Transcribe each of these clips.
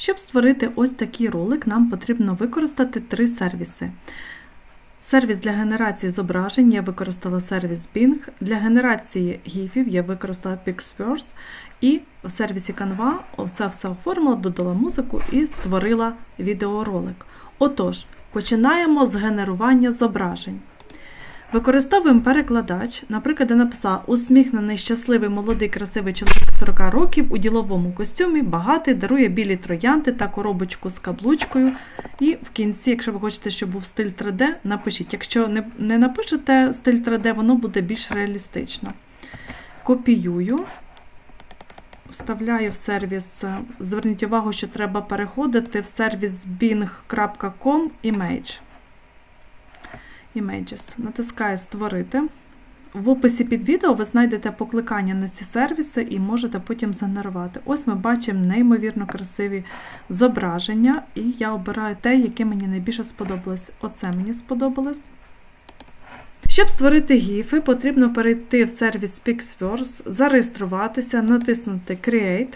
Щоб створити ось такий ролик, нам потрібно використати три сервіси. Сервіс для генерації зображень я використала сервіс Bing. Для генерації гіфів я використала Pixverse. І в сервісі Canva це все оформила, додала музику і створила відеоролик. Отож, починаємо з генерування зображень. Використовуємо перекладач. Наприклад, я написала усміхнений, щасливий, молодий, красивий чоловік 40 років у діловому костюмі, багатий, дарує білі троянди та коробочку з каблучкою. І в кінці, якщо ви хочете, щоб був стиль 3D, напишіть. Якщо не, не напишете стиль 3D, воно буде більш реалістично. Копіюю, вставляю в сервіс. Зверніть увагу, що треба переходити в сервіс bing.com image. Images. Натискаю Створити. В описі під відео ви знайдете покликання на ці сервіси і можете потім згенерувати. Ось ми бачимо неймовірно красиві зображення, і я обираю те, яке мені найбільше сподобалось. Оце мені сподобалось. Щоб створити гіфи, потрібно перейти в сервіс Pixverse, зареєструватися, натиснути Create,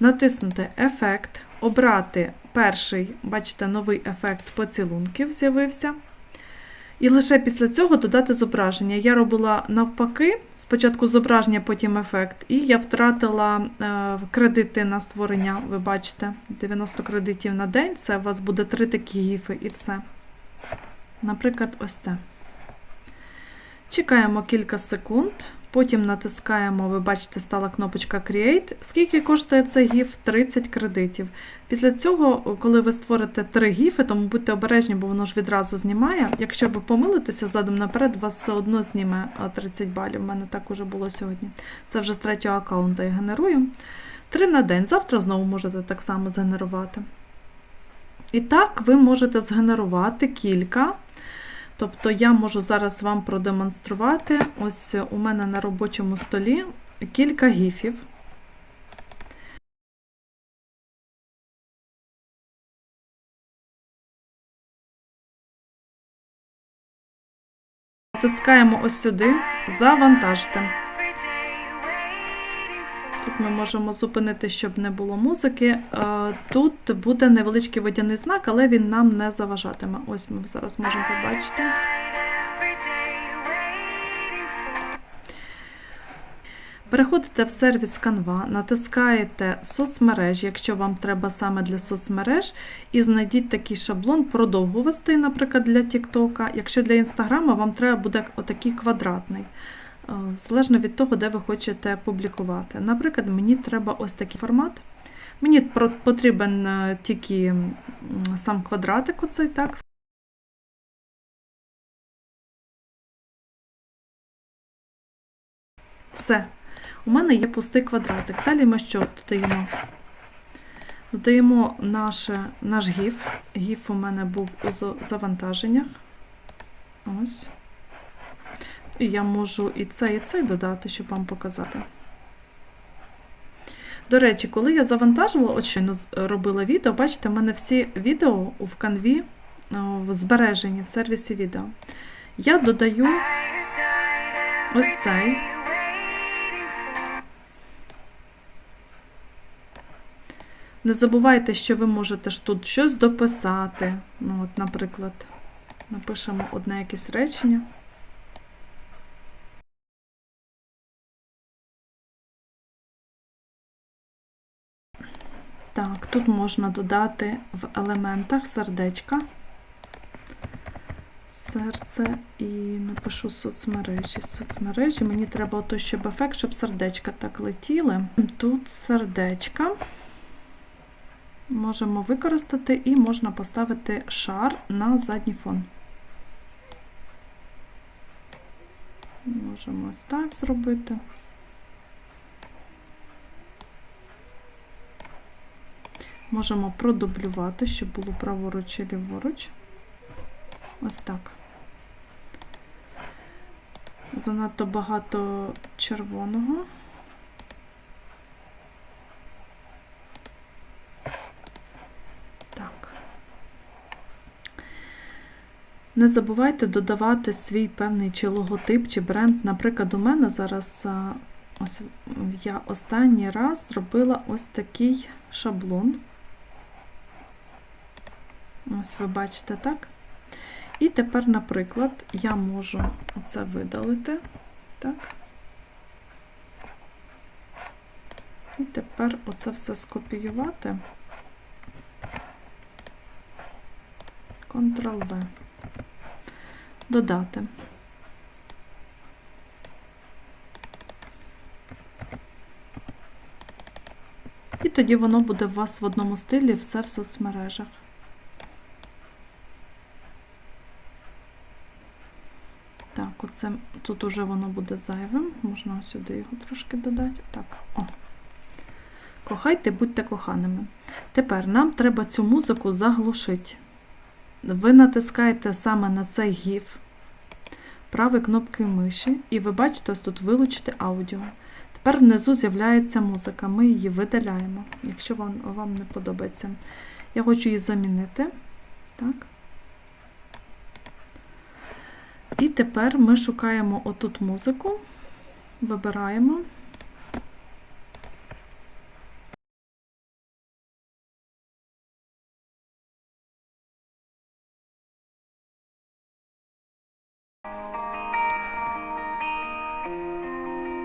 натиснути Ефект, обрати перший, бачите, новий ефект поцілунків з'явився. І лише після цього додати зображення. Я робила навпаки, спочатку зображення, потім ефект, і я втратила е, кредити на створення, ви бачите, 90 кредитів на день. Це у вас буде три такі гіфи і все. Наприклад, ось це. Чекаємо кілька секунд, потім натискаємо, ви бачите, стала кнопочка Create. Скільки коштує цей гіф? 30 кредитів. Після цього, коли ви створите три гіфи, тому будьте обережні, бо воно ж відразу знімає. Якщо ви помилитеся задом наперед, вас все одно зніме 30 балів. У мене так уже було сьогодні. Це вже з третього аккаунта я генерую. Три на день. Завтра знову можете так само згенерувати. І так, ви можете згенерувати кілька. Тобто я можу зараз вам продемонструвати. Ось у мене на робочому столі кілька гіфів. Натискаємо ось сюди, завантажте. Тут ми можемо зупинити, щоб не було музики. Е, Тут буде невеличкий водяний знак, але він нам не заважатиме. Ось ми зараз можемо побачити. Переходите в сервіс Canva, натискаєте соцмережі, якщо вам треба саме для соцмереж, і знайдіть такий шаблон продовгувастий, наприклад, для TikTok. Якщо для Instagram вам треба буде отакий квадратний. Е, Залежно від того, де ви хочете публікувати. Наприклад, мені треба ось такий формат. Мені потрібен е, тільки сам квадратик, оцей так. Все. У мене є пустий квадратик. Далі ми що додаємо? Додаємо наше, наш гіф. Гіф у мене був у завантаженнях. Ось. І я можу і це, і це додати, щоб вам показати. До речі, коли я завантажувала, от щойно робила відео, бачите, в мене всі відео в канві в збереженні в сервісі відео. Я додаю ось цей. Не забувайте, що ви можете ж тут щось дописати. Ну, от, Наприклад, напишемо одне якесь речення. Так, тут можна додати в елементах сердечка, серце і напишу соцмережі. Соцмережі. Мені треба ото, щоб ефект, щоб сердечка так летіли. Тут сердечка можемо використати і можна поставити шар на задній фон. Можемо ось так зробити. Можемо продублювати, щоб було праворуч і ліворуч. Ось так. Занадто багато червоного. Так. Не забувайте додавати свій певний чи логотип, чи бренд. Наприклад, у мене зараз ось я останній раз зробила ось такий шаблон. Ось ви бачите, так? І тепер, наприклад, я можу оце видалити. Так. І тепер оце все скопіювати. Ctrl-V. Додати. І тоді воно буде у вас в одному стилі все в соцмережах. Так, оце тут уже воно буде зайвим. Можна сюди його трошки додати. Так, о. Кохайте, будьте коханими. Тепер нам треба цю музику заглушити. Ви натискаєте саме на цей гіф правою кнопкою миші, і ви бачите, ось тут вилучити аудіо. Тепер внизу з'являється музика. Ми її видаляємо, якщо вам, вам не подобається. Я хочу її замінити. Так. І тепер ми шукаємо отут музику, вибираємо.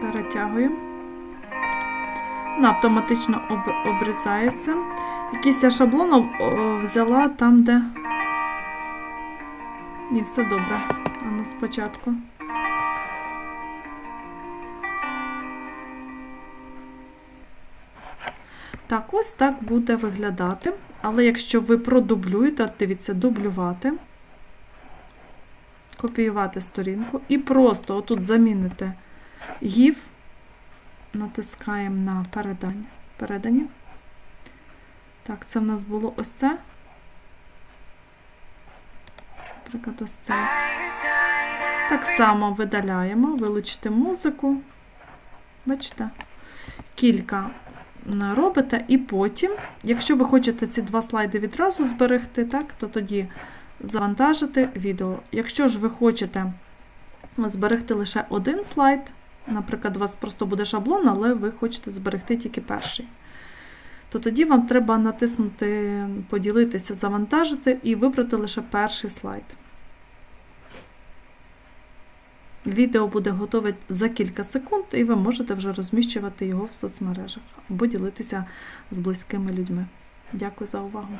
Перетягуємо. Вона автоматично об, обрізається. Якийсь я шаблон взяла там, де. Ні, все добре. Ану спочатку. Так, ось так буде виглядати. Але якщо ви продублюєте, дивіться, дублювати, копіювати сторінку і просто отут заміните гіф, натискаємо на передання. передані. Так, це в нас було ось це. Наприклад, ось це. Так само видаляємо, вилучити музику. Бачите? Кілька робите, і потім, якщо ви хочете ці два слайди відразу зберегти, так, то тоді завантажити відео. Якщо ж ви хочете зберегти лише один слайд, наприклад, у вас просто буде шаблон, але ви хочете зберегти тільки перший, то тоді вам треба натиснути Поділитися, завантажити і вибрати лише перший слайд. Відео буде готове за кілька секунд, і ви можете вже розміщувати його в соцмережах або ділитися з близькими людьми. Дякую за увагу!